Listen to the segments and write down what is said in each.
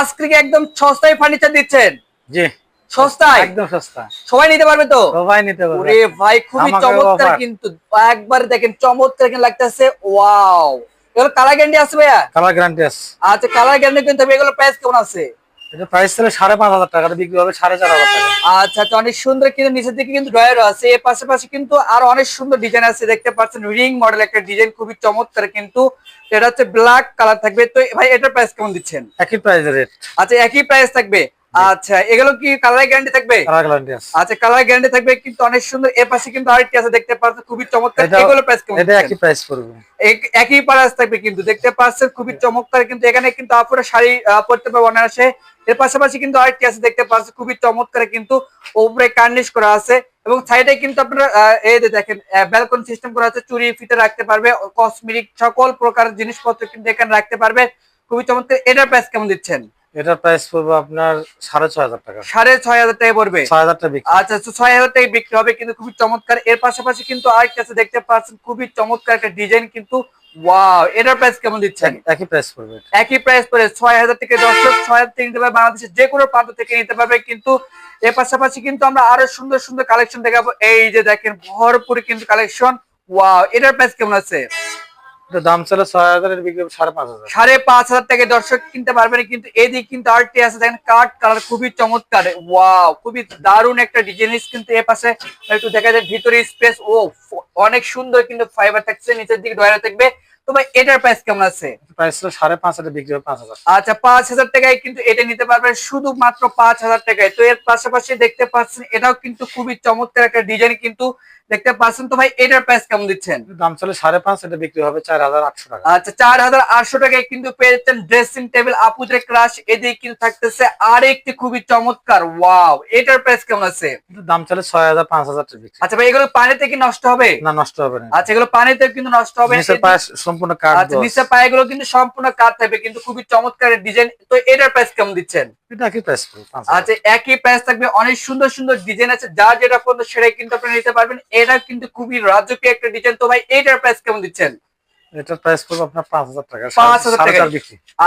আজকে একদম সস্তায় ফার্নিচার দিচ্ছেন? জি। সস্তায়? একদম সস্তা সবাই নিতে পারবে তো? সবাই নিতে পারবে। ওরে ভাই খুবই চমৎকার কিন্তু। একবার দেখেন চমৎকার লাগতেছে। ওয়াও। এগুলো কালার গ্যারান্টি আছে ভাইয়া? কালার গ্যারান্টি আছে। আচ্ছা কালার গ্যারান্টি কিন্তু এগুলো প্রাইস কেমন আছে? এটা প্রাইস ছিল সাড়ে পাঁচ হাজার টাকা বিক্রি হবে সাড়ে চার হাজার টাকা। আচ্ছা আচ্ছা অনেক সুন্দর কিন্তু নিচের দিকে কিন্তু আছে এর পাশাপাশি কিন্তু আরও অনেক সুন্দর ডিজাইন আছে দেখতে পাচ্ছেন রিং মডেল একটা ডিজাইন খুবই চমৎকার কিন্তু। এটা হচ্ছে ব্ল্যাক কালার থাকবে। তো ভাই এটার প্রাইস কেমন দিচ্ছেন? একই প্রাইস রেট আচ্ছা একই প্রাইস থাকবে। আচ্ছা এগুলো কি কালার গ্যারান্টি থাকবে? আচ্ছা কালার গ্যারান্টি থাকবে কিন্তু অনেক সুন্দর এর পাশে কিন্তু আরেকটি আছে দেখতে পাচ্ছেন খুবই চমৎকার এগুলো প্রাইস কেমন এটা একই প্রাইস পড়বে। একই প্রাইস থাকবে কিন্তু দেখতে পাচ্ছেন খুবই চমৎকার কিন্তু এখানে কিন্তু আপুরা শাড়ি পরতে পারবে অনায়াসে। এর পাশাপাশি কিন্তু আরেকটি আছে দেখতে পাচ্ছেন খুবই চমৎকার কিন্তু উপরে কার্নিশ করা আছে। এবং সাইডে কিন্তু আপনারা এই যে দেখেন ব্যালকন সিস্টেম করা আছে চুরি ফিতে রাখতে পারবে কসমেটিক সকল প্রকার জিনিসপত্র কিন্তু এখানে রাখতে পারবে। খুবই চমৎকার। এটার প্রাইস কেমন দিচ্ছেন? এটার প্রাইস পড়বে আপনার সাড়ে ছয় হাজার টাকা। সাড়ে ছয় হাজার টাকা পড়বে? ছয় হাজার টাকা আচ্ছা ছয় হাজার টাকা বিক্রি হবে কিন্তু খুবই চমৎকার। এর পাশাপাশি কিন্তু আরেকটা আছে দেখতে পাচ্ছেন খুবই চমৎকার একটা ডিজাইন কিন্তু ওয়াও এটার প্রাইস কেমন দিচ্ছেন? একই প্রাইস পড়বে একই প্রাইস পড়ে ছয় হাজার থেকে ছয় হাজার থেকে নিতে পারবে বাংলাদেশের যে কোনো প্রান্ত থেকে নিতে পারবে কিন্তু এর পাশাপাশি কিন্তু আমরা আরও সুন্দর সুন্দর কালেকশন দেখাবো। এই যে দেখেন ভরপুর কিন্তু কালেকশন ওয়াও এটার প্রাইস কেমন আছে? দাম ছিল ছয় হাজার বিক্রি সাড়ে পাঁচ হাজার। সাড়ে পাঁচ হাজার টাকা দর্শক কিনতে পারবেন কিন্তু এদিকে কিন্তু আরটি আছে দেখেন কাঠ কালার খুবই চমৎকার ওয়াও খুবই দারুণ একটা ডিজাইন কিন্তু এ পাশে একটু দেখা যায় ভিতরে স্পেস ও অনেক সুন্দর কিন্তু ফাইবার থাকছে নিচের দিকে ডয়ার থাকবে। তো ভাই এটার প্রাইস কেমন আছে? প্রাইস ছিল সাড়ে পাঁচ হাজার বিক্রি হবে পাঁচ হাজার। আচ্ছা পাঁচ হাজার টাকায় কিন্তু এটা নিতে পারবেন শুধুমাত্র পাঁচ হাজার টাকায়। তো এর পাশাপাশি দেখতে পাচ্ছেন এটাও কিন্তু খুবই চমৎকার একটা ডিজাইন কিন্তু দেখতে পাচ্ছেন তো ভাই এটার প্রাইস কেমন দিচ্ছেন? দাম ছিল সাড়ে পাঁচ এটা বিক্রি হবে চার হাজার আটশো টাকা। আচ্ছা চার হাজার আটশো টাকায় কিন্তু পেয়ে যাচ্ছেন ড্রেসিং টেবিল আপুদের ক্রাশ এদিকে কিন্তু থাকতেছে আর একটি খুবই চমৎকার ওয়াও এটার প্রাইস কেমন আছে? দাম ছিল ছয় হাজার পাঁচ হাজার টাকা আচ্ছা ভাই এগুলো পানিতে কি নষ্ট হবে? না নষ্ট হবে না। আচ্ছা এগুলো পানিতে কিন্তু নষ্ট হবে। নিচের পায়ে সম্পূর্ণ কাঠ আচ্ছা নিচের পায়েগুলো কিন্তু সম্পূর্ণ কাঠ থাকবে কিন্তু খুবই চমৎকার ডিজাইন তো এটার প্রাইস কেমন দিচ্ছেন? এটা একই প্রাইস। আচ্ছা একই প্রাইস থাকবে অনেক সুন্দর সুন্দর ডিজাইন আছে। যার যেটা পছন্দ সেটাই কিন্তু আপনি নিতে পারবেন। এটা কিন্তু খুবই রাজকীয় একটা ডিজাইন তো ভাই এটার প্রাইস কেমন দিচ্ছেন? এটার প্রাইস পড়বে আপনার পাঁচ হাজার টাকা পাঁচ হাজার সাড়ে টাকা। চার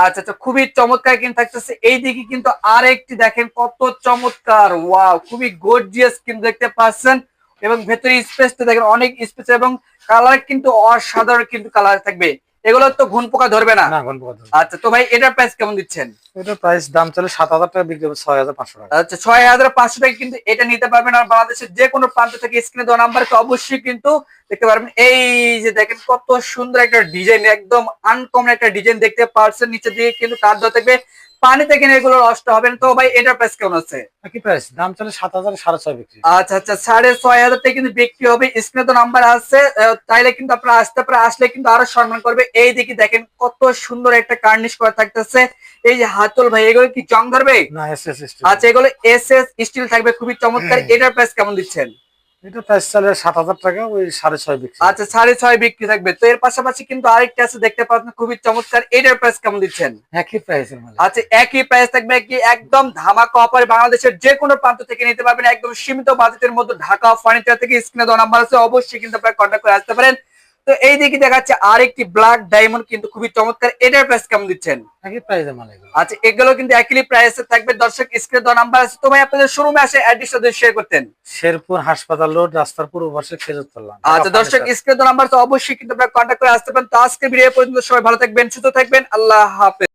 আচ্ছা আচ্ছা খুবই চমৎকার কিন্তু থাকতেছে। এই দিকে কিন্তু আরেকটি দেখেন কত চমৎকার। ওয়াও খুবই গর্জিয়াস কিন্তু দেখতে পাচ্ছেন। এবং ভেতরে স্পেসটা দেখেন অনেক স্পেস এবং কালার কিন্তু অসাধারণ কিন্তু কালার থাকবে। এগুলো তো ঘুন পোকা ধরবে না। আচ্ছা তো ভাই এটার প্রাইস কেমন দিচ্ছেন? এটার প্রাইস দাম চলে সাত হাজার টাকা বিক্রি হবে ছয় হাজার পাঁচশো টাকা। আচ্ছা ছয় হাজার পাঁচশো টাকা কিন্তু এটা নিতে পারবেন আর বাংলাদেশের যে কোনো প্রান্ত থেকে স্ক্রিনে দেওয়া নাম্বারকে অবশ্যই কিন্তু দেখতে পারবেন। এই যে দেখেন কত সুন্দর একটা ডিজাইন একদম আনকমন একটা ডিজাইন দেখতে পারছেন নিচে দিয়ে কিন্তু তার দেওয়া থাকবে পানিতে কিনে এগুলো নষ্ট হবে না। তো ভাই এটার প্রাইস কেমন আছে? একই প্রাইস দাম চলে সাত হাজার সাড়ে ছয় বিক্রি। আচ্ছা আচ্ছা সাড়ে ছয় হাজার টাকা কিন্তু বিক্রি হবে। স্ক্রিনে তো নাম্বার আছে তাইলে কিন্তু আপনারা আসতে পারে আসলে কিন্তু আরও সম্মান করবে। এই দিকে দেখেন কত সুন্দর একটা কার্নিশ করা থাকতেছে। এই যে হাতল ভাই এগুলো কি জং ধরবে? না এস এস আচ্ছা এগুলো এস এস স্টিল থাকবে খুবই চমৎকার। এটার প্রাইস কেমন দিচ্ছেন? এটা প্রাইস চলে সাত হাজার টাকা ওই সাড়ে ছয় বিক্রি। আচ্ছা সাড়ে ছয় বিক্রি থাকবে। তো এর পাশাপাশি কিন্তু আরেকটা আছে দেখতে পাচ্ছেন খুবই চমৎকার। এটার প্রাইস কেমন দিচ্ছেন? একই প্রাইসের মানে আচ্ছা একই প্রাইস থাকবে কি একদম ধামাকা অফারে বাংলাদেশের যে কোনো প্রান্ত থেকে নিতে পারবেন। একদম সীমিত বাজেটের মধ্যে ঢাকা ফার্নিচার থেকে স্ক্রিনে দেওয়া নাম্বার আছে অবশ্যই কিন্তু আপনারা কন্ট্যাক্ট করে আসতে পারেন। তো এই দিকে দেখাচ্ছে আরেকটি ব্ল্যাক ডায়মন্ড কিন্তু খুবই চমৎকার। এটার প্রাইস কেমন দিচ্ছেন। আচ্ছা এগুলো কিন্তু একই প্রাইসে থাকবে। দর্শক স্ক্রিনে দেওয়া নাম্বার আছে। তোমায় ভাই আপনাদের শোরুমে আসে অ্যাড্রেসটা যদি শেয়ার করতেন। শেরপুর হাসপাতাল রোড রাস্তার পূর্ব পাশে খেজুরতলা। আচ্ছা দর্শক স্ক্রিনে দেওয়া নাম্বার তো অবশ্যই কিন্তু আপনারা কন্ট্যাক্ট করে আসতে পারেন। তো আজকে ভিডিও পর্যন্ত সবাই ভালো থাকবেন সুস্থ থাকবেন। আল্লাহ হাফেজ।